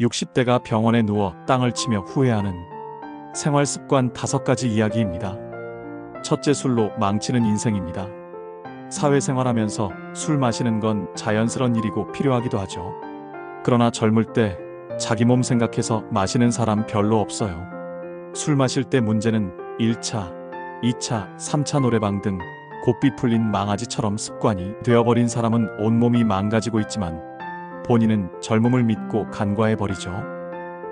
60대가 병원에 누워 땅을 치며 후회하는 생활 습관 다섯 가지 이야기입니다. 첫째 술로 망치는 인생입니다. 사회생활하면서 술 마시는 건 자연스런 일이고 필요하기도 하죠. 그러나 젊을 때 자기 몸 생각해서 마시는 사람 별로 없어요. 술 마실 때 문제는 1차, 2차, 3차 노래방 등 곱비 풀린 망아지처럼 습관이 되어버린 사람은 온몸이 망가지고 있지만 본인은 젊음을 믿고 간과해 버리죠.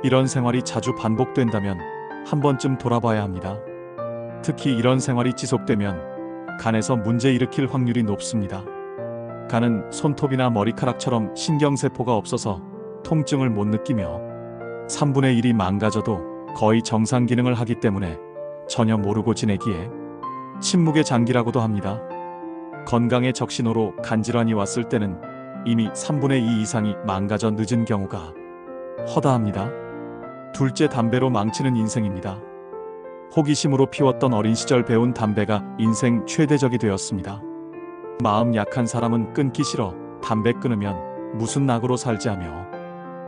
이런 생활이 자주 반복된다면 한 번쯤 돌아봐야 합니다. 특히 이런 생활이 지속되면 간에서 문제 일으킬 확률이 높습니다. 간은 손톱이나 머리카락처럼 신경세포가 없어서 통증을 못 느끼며 3분의 1이 망가져도 거의 정상 기능을 하기 때문에 전혀 모르고 지내기에 침묵의 장기라고도 합니다. 건강의 적신호로 간질환이 왔을 때는 이미 3분의 2 이상이 망가져 늦은 경우가 허다합니다. 둘째 담배로 망치는 인생입니다. 호기심으로 피웠던 어린 시절 배운 담배가 인생 최대적이 되었습니다. 마음 약한 사람은 끊기 싫어 담배 끊으면 무슨 낙으로 살지 하며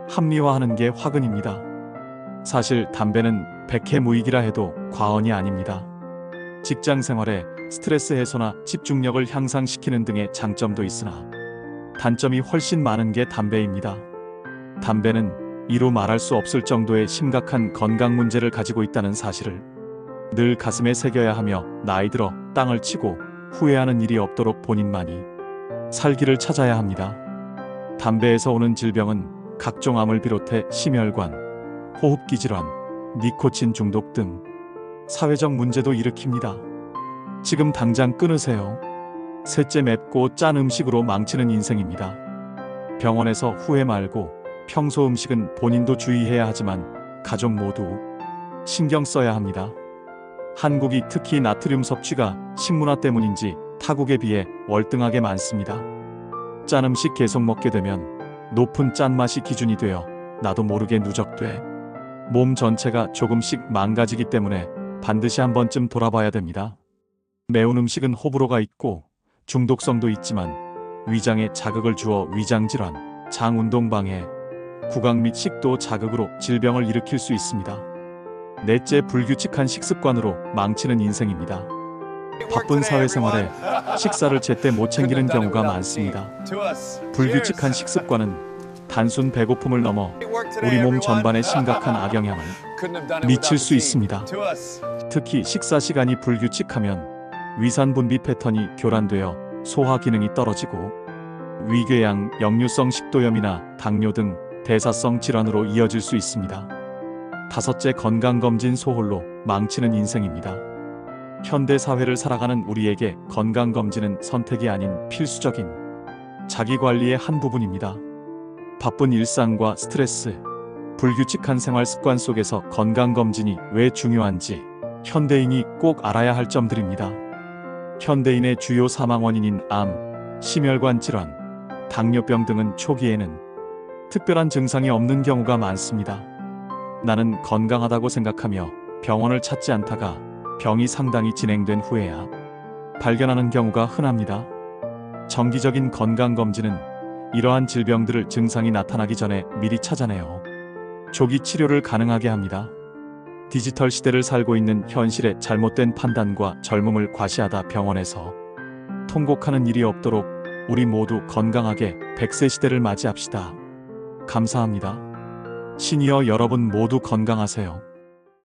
합리화하는 게 화근입니다. 사실 담배는 백해무익이라 해도 과언이 아닙니다. 직장 생활에 스트레스 해소나 집중력을 향상시키는 등의 장점도 있으나 단점이 훨씬 많은 게 담배입니다. 담배는 이루 말할 수 없을 정도의 심각한 건강 문제를 가지고 있다는 사실을 늘 가슴에 새겨야 하며 나이 들어 땅을 치고 후회하는 일이 없도록 본인만이 살기를 찾아야 합니다. 담배에서 오는 질병은 각종 암을 비롯해 심혈관, 호흡기 질환, 니코틴 중독 등 사회적 문제도 일으킵니다. 지금 당장 끊으세요. 셋째 맵고 짠 음식으로 망치는 인생입니다. 병원에서 후회 말고 평소 음식은 본인도 주의해야 하지만 가족 모두 신경 써야 합니다. 한국이 특히 나트륨 섭취가 식문화 때문인지 타국에 비해 월등하게 많습니다. 짠 음식 계속 먹게 되면 높은 짠맛이 기준이 되어 나도 모르게 누적돼 몸 전체가 조금씩 망가지기 때문에 반드시 한 번쯤 돌아봐야 됩니다. 매운 음식은 호불호가 있고 중독성도 있지만 위장에 자극을 주어 위장 질환, 장 운동 방해, 구강 및 식도 자극으로 질병을 일으킬 수 있습니다. 넷째 불규칙한 식습관으로 망치는 인생입니다. 바쁜 사회생활에 식사를 제때 못 챙기는 경우가 많습니다. 불규칙한 식습관은 단순 배고픔을 넘어 우리 몸 전반에 심각한 악영향을 미칠 수 있습니다. 특히 식사 시간이 불규칙하면 위산 분비 패턴이 교란되어 소화 기능이 떨어지고 위궤양, 역류성 식도염이나 당뇨 등 대사성 질환으로 이어질 수 있습니다. 다섯째 건강검진 소홀로 망치는 인생입니다. 현대 사회를 살아가는 우리에게 건강검진은 선택이 아닌 필수적인 자기 관리의 한 부분입니다. 바쁜 일상과 스트레스, 불규칙한 생활 습관 속에서 건강검진이 왜 중요한지 현대인이 꼭 알아야 할 점들입니다. 현대인의 주요 사망 원인인 암, 심혈관 질환, 당뇨병 등은 초기에는 특별한 증상이 없는 경우가 많습니다. 나는 건강하다고 생각하며 병원을 찾지 않다가 병이 상당히 진행된 후에야 발견하는 경우가 흔합니다. 정기적인 건강검진은 이러한 질병들을 증상이 나타나기 전에 미리 찾아내어 조기 치료를 가능하게 합니다. 디지털 시대를 살고 있는 현실의 잘못된 판단과 젊음을 과시하다 병원에서 통곡하는 일이 없도록 우리 모두 건강하게 100세 시대를 맞이합시다. 감사합니다. 시니어 여러분 모두 건강하세요.